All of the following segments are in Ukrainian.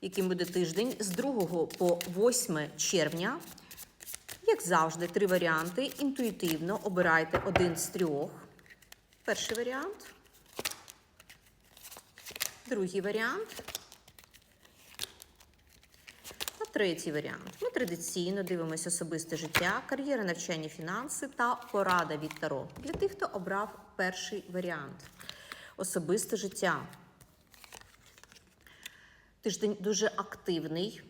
яким буде тиждень з 2 по 8 червня. Як завжди, три варіанти. Інтуїтивно обирайте один з трьох. Перший варіант. Другий варіант. Та третій варіант. Ми традиційно дивимося особисте життя, кар'єра, навчання, фінанси та порада від Таро. Для тих, хто обрав перший варіант. Особисте життя. Тиждень дуже активний.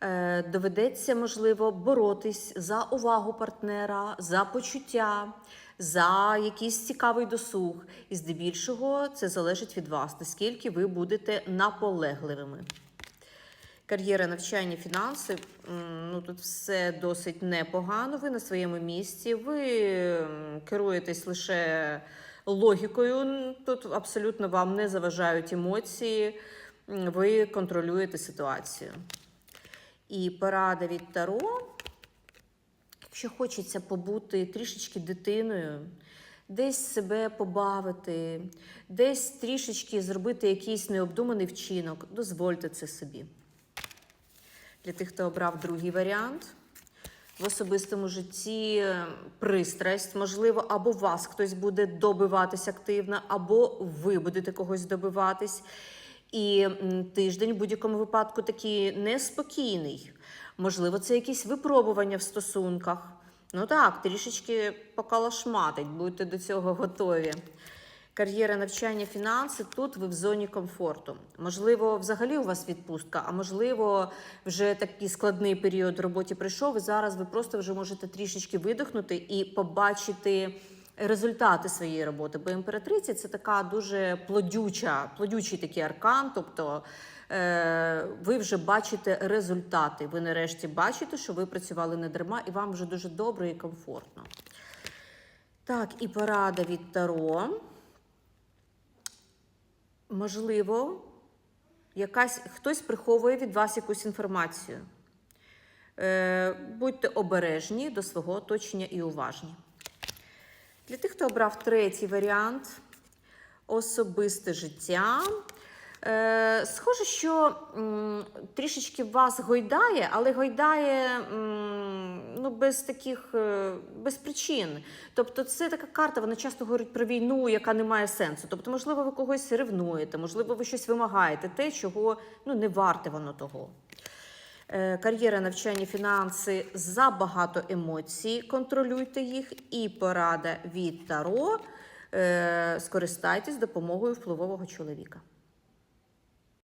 Е, Доведеться, можливо, боротись за увагу партнера, за почуття, за якийсь цікавий досуг. І здебільшого це залежить від вас, наскільки ви будете наполегливими. Кар'єра, навчання, фінанси. Ну тут все досить непогано. Ви на своєму місці. Ви керуєтесь лише логікою. Тут абсолютно вам не заважають емоції. Ви контролюєте ситуацію. І порада від Таро. Якщо хочеться побути трішечки дитиною, десь себе побавити, десь трішечки зробити якийсь необдуманий вчинок, дозвольте це собі. Для тих, хто обрав другий варіант. В особистому житті е, пристрасть, можливо, або вас хтось буде добиватись активно, або ви будете когось добиватись. І тиждень в будь-якому випадку такий неспокійний. Можливо, це якісь випробування в стосунках. Ну так, трішечки покалашматить, будьте до цього готові. Кар'єра, навчання, фінанси тут ви в зоні комфорту. Можливо, взагалі у вас відпустка, а можливо, вже такий складний період в роботі прийшов, і зараз ви просто вже можете трішечки видихнути і побачити результати своєї роботи. Бо імператриця це така дуже плодюча, плодючий такий аркан. Тобто е, ви вже бачите результати. Ви нарешті бачите, що ви працювали не дарма, і вам вже дуже добре і комфортно. Так, і порада від Таро. Можливо, якась, хтось приховує від вас якусь інформацію. Е, будьте обережні до свого оточення і уважні. Для тих, хто обрав третій варіант особисте життя. Е, схоже, що трішечки вас гойдає, але гойдає ну, без таких е, без причин. Тобто, це така карта, вона часто говорить про війну, яка не має сенсу. Тобто, можливо, ви когось ревнуєте, можливо, ви щось вимагаєте, те, чого ну, не варте воно того. Е, Кар'єра, навчання, фінанси забагато емоцій. Контролюйте їх. І порада від Таро. Е, Скористайтесь допомогою впливового чоловіка.